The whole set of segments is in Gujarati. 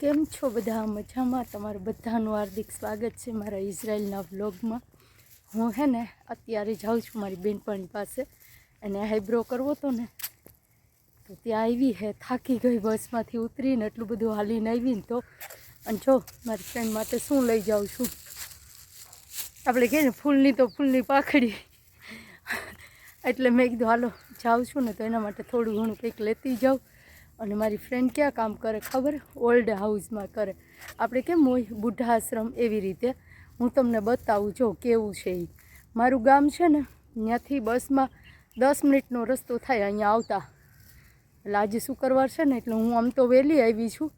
કેમ છો બધા? મજામાં? તમારું બધાનું હાર્દિક સ્વાગત છે મારા ઇઝરાયલના વ્લોગમાં. હું હે ને, અત્યારે જાઉં છું મારી બેનપણી પાસે. અને આઈબ્રો કરવો તો ને, તો ત્યાં આવી હે, થાકી ગઈ બસમાંથી ઉતરીને એટલું બધું હાલીને આવીને તો. અને જો, મારી ફ્રેન્ડ માટે શું લઈ જાઉં છું? આપણે કહીએ ને, ફૂલની તો ફૂલની પાખડી. એટલે મેં કીધું, હાલો, જાઉં છું ને તો એના માટે થોડું ઘણું કંઈક લેતી જાઉં. અને મારી ફ્રેન્ડ ક્યાં કામ કરે ખબર? ઓલ્ડ હાઉસમાં કરે. આપણે કેમ હોય? બુઢા આશ્રમ એવી રીતે. હું તમને બતાવું, જો કેવું છે એ મારું ગામ છે ને, ત્યાંથી બસમાં દસ મિનિટનો રસ્તો થાય અહીંયા આવતા. એટલે આજે શુક્રવાર છે ને, એટલે હું આમ તો વહેલી આવી છું.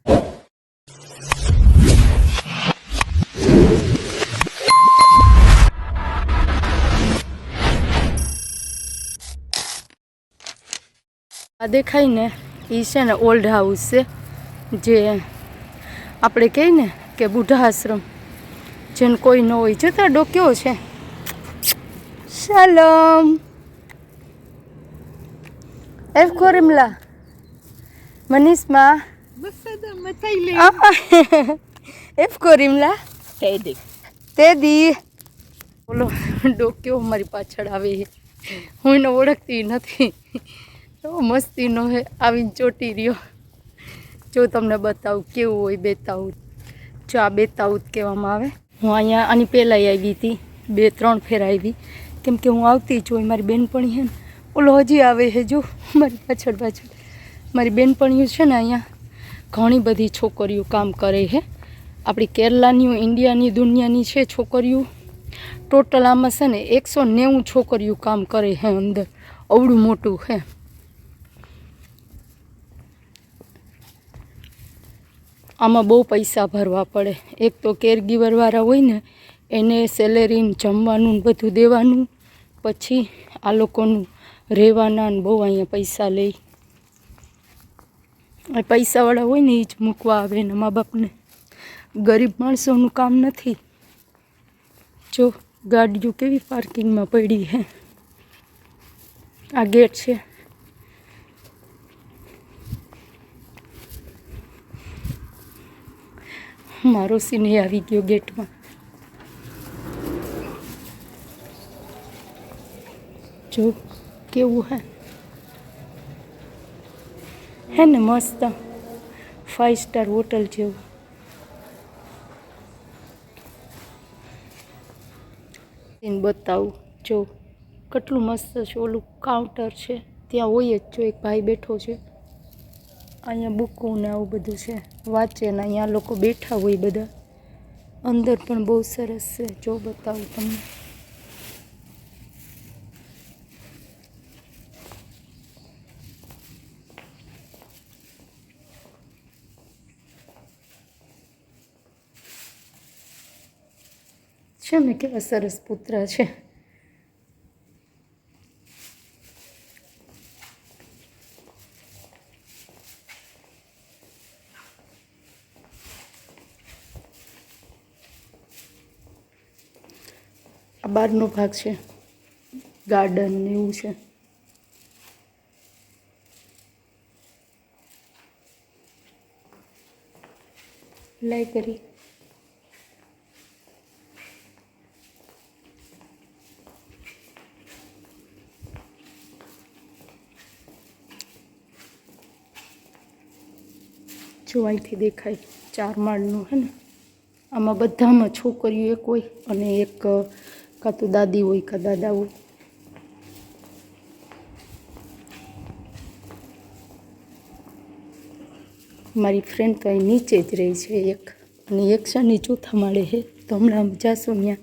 આ દેખાય ને એ છે ને ઓલ્ડ હાઉસ છે જે આપણે કહીએ ને કે બુઢા આશ્રમ જેને કોઈ ન હોય. જોતા ડોક્યો છે? સલામ. એફ ખોરીમલા મનીષમાં. એફ કોરીમલા તે દી બોલો ડોક્યો મારી પાછળ આવે હું એને ઓળખતી નથી. એવો મસ્તીનો હે, આવીને ચોટી રહ્યો. જો તમને બતાવું કેવું હોય બેતાઉદ જો આ બેતાઉદ કહેવામાં આવે. હું અહીંયા આની પહેલાંય આવી હતી, બે ત્રણ ફેર આવી. કેમ કે હું આવતી જ હોય, મારી બેનપણી છે ને, ઓલો હજી આવે હે જો, મારી પાછળ પાછળ. મારી બેનપણીઓ છે ને અહીંયા ઘણી બધી છોકરીઓ કામ કરે છે આપણી કેરલાની, ઇન્ડિયાની, દુનિયાની છે છોકરીઓ. ટોટલ આમાં છે ને એકસો નેવું છોકરીઓ કામ કરે છે અંદર. અવડું મોટું છે આમાં બહુ પૈસા ભરવા પડે. એક તો કેરગીવરવાળા હોય ને, એને સેલેરીને જમવાનું ને બધું દેવાનું, પછી આ લોકોનું રહેવાના ને બહુ અહીંયા પૈસા લે. પૈસાવાળા હોય ને, એ જ મૂકવા આવે ને મા બાપને. ગરીબ માણસોનું કામ નથી. જો ગાડીઓ કેવી પાર્કિંગમાં પડી છે આ ગેટ છે. મારો સિને આવી ગયો ગેટમાં. જો, કેવું હે? હે ને મસ્ત ફાઇવ સ્ટાર હોટલ જેવું. બતાવું, જો, કેટલું મસ્ત છે, ઓલું કાઉન્ટર છે. ત્યાં હોય જ જો એક ભાઈ બેઠો છે. અહીંયા બુકો ને આવું બધું છે. વાંચે ને અહીંયા લોકો બેઠા હોય બધા. અંદર પણ બહુ સરસ છે. જો બતાવું તમને. છે ને, કેવા સરસ પુત્ર છે. બહારનો ભાગ છે. ગાર્ડન ને એવું છે. લાઈ કરી. જો અહીંથી દેખાય ચાર માળનું, હે ને? આમાં બધામાં છોકરીઓ એક હોય અને એક કાં તો દાદી હોય કાં દાદા હોય. મારી ફ્રેન્ડ તો અહીં નીચે જ રહી છે એક. અને એક શનિ ચોથા માળે હે તો હમણાં જાશું ત્યાં.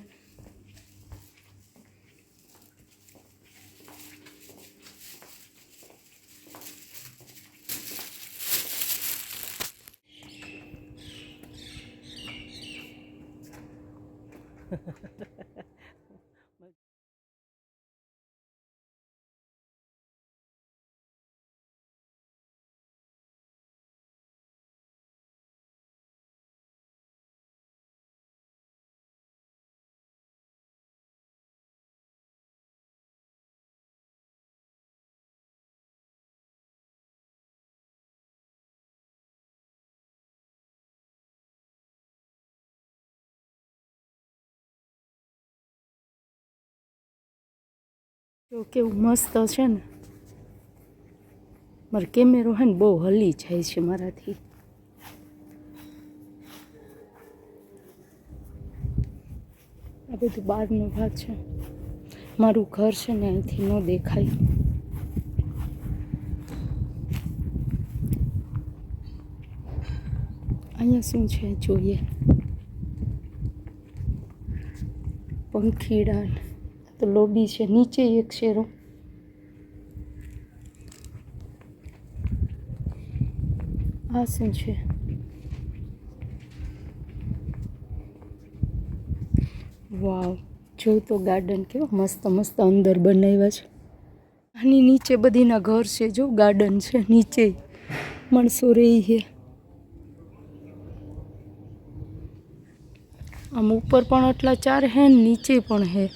જો કેવું મસ્ત છે ને. મારો કેમેરો હે ને બહુ હલી જાય છે મારાથી. આ બધું બહારનો ભાગ છે. મારું ઘર છે ને અહીંથી ન દેખાય. અહીંયા શું છે જોઈએ? પંખીડા તો લોબી છે, નીચે એક શેરો. આ શું છે? વાવ જોઉં તો ગાર્ડન કેવો મસ્ત મસ્ત અંદર બનાવ્યા છે. આની નીચે બધીના ઘર છે જો ગાર્ડન છે, નીચે. માણસો રહી છે આમ ઉપર પણ આટલા ચાર હે નીચે પણ હે.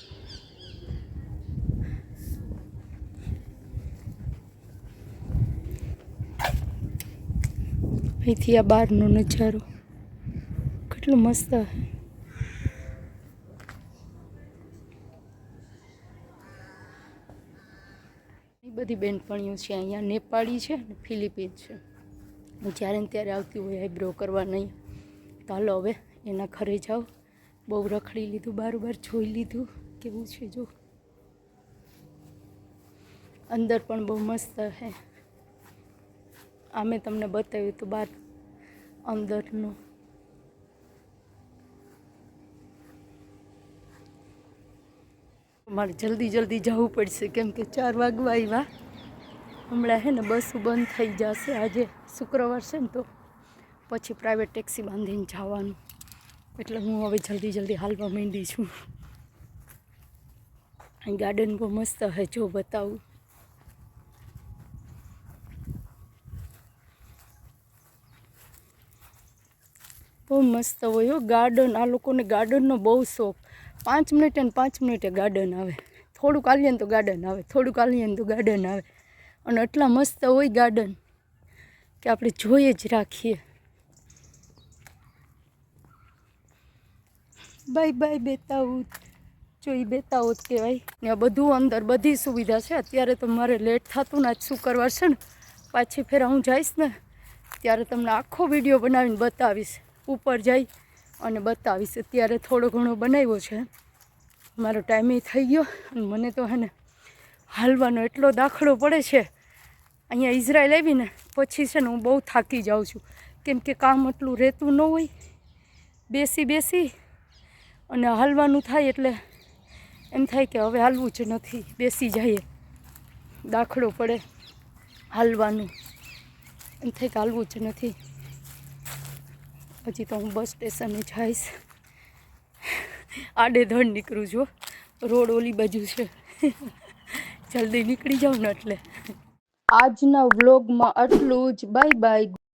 અહીંથી આ બહારનો નજારો કેટલો મસ્ત હે બધી બેનપણીઓ છે અહીંયા, નેપાળી છે ને ફિલિપીન છે. હું જ્યારે ને ત્યારે આવતી હોય, આઈબ્રો કરવા નહીં. તો હવે એના ઘરે જાઓ. બહુ રખડી લીધું, બારોબાર જોઈ લીધું. કેવું છે જો. અંદર પણ બહુ મસ્ત છે. આ મેં તમને બતાવ્યું તો બાર અંદરનું. મારે જલ્દી જલ્દી જવું પડશે કેમ કે ચાર વાગવા આવ્યા. હમણાં હે ને બસો બંધ થઈ જશે. આજે શુક્રવાર છે ને તો પછી પ્રાઇવેટ ટેક્સી બાંધીને જવાનું. એટલે હું હવે જલ્દી જલ્દી હાલવા માંડી છું. અહીં ગાર્ડન બહુ મસ્ત હે જો બતાવું. બહુ મસ્ત હોય ગાર્ડન આ લોકોને ગાર્ડનનો બહુ શોખ. પાંચ મિનિટે અને પાંચ મિનિટે ગાર્ડન આવે. થોડુંક આલીએ તો ગાર્ડન આવે. થોડુંક આલીએ તો ગાર્ડન આવે. અને એટલા મસ્ત હોય ગાર્ડન કે આપણે જોઈએ જ રાખીએ. બાય બાય બેતાઉત જો એ બેતાઉત કહેવાય. ને બધું અંદર બધી સુવિધા છે. અત્યારે તો મારે લેટ થતું ને આજ શુક્રવાર છે ને? પાછી ફેર હું જઈશ ને, ત્યારે તમને આખો વીડિયો બનાવીને બતાવીશ. ઉપર જઈ અને બતાવીશ. અત્યારે થોડો ઘણો બનાવ્યો છે. મારો ટાઈમે થઈ ગયો અને મને તો હે ને હાલવાનો એટલો દાખલો પડે છે. અહીંયા ઇઝરાયલ આવીને પછી છે ને હું બહુ થાકી જાઉં છું. કેમ કે કામ એટલું રહેતું ન હોય. બેસી બેસી અને હાલવાનું થાય એટલે એમ થાય કે હવે હાલવું જ નથી. બેસી જઈએ. દાખલો પડે હાલવાનું. એમ થાય કે હાલવું જ નથી. હજી તો હું બસ સ્ટેશને જઈશ. આડેધડ નીકળું છું. રોડ ઓલી બાજુ છે. જલ્દી નીકળી જાઉં ને એટલે. આજના વ્લોગમાં આટલું જ. Bye bye.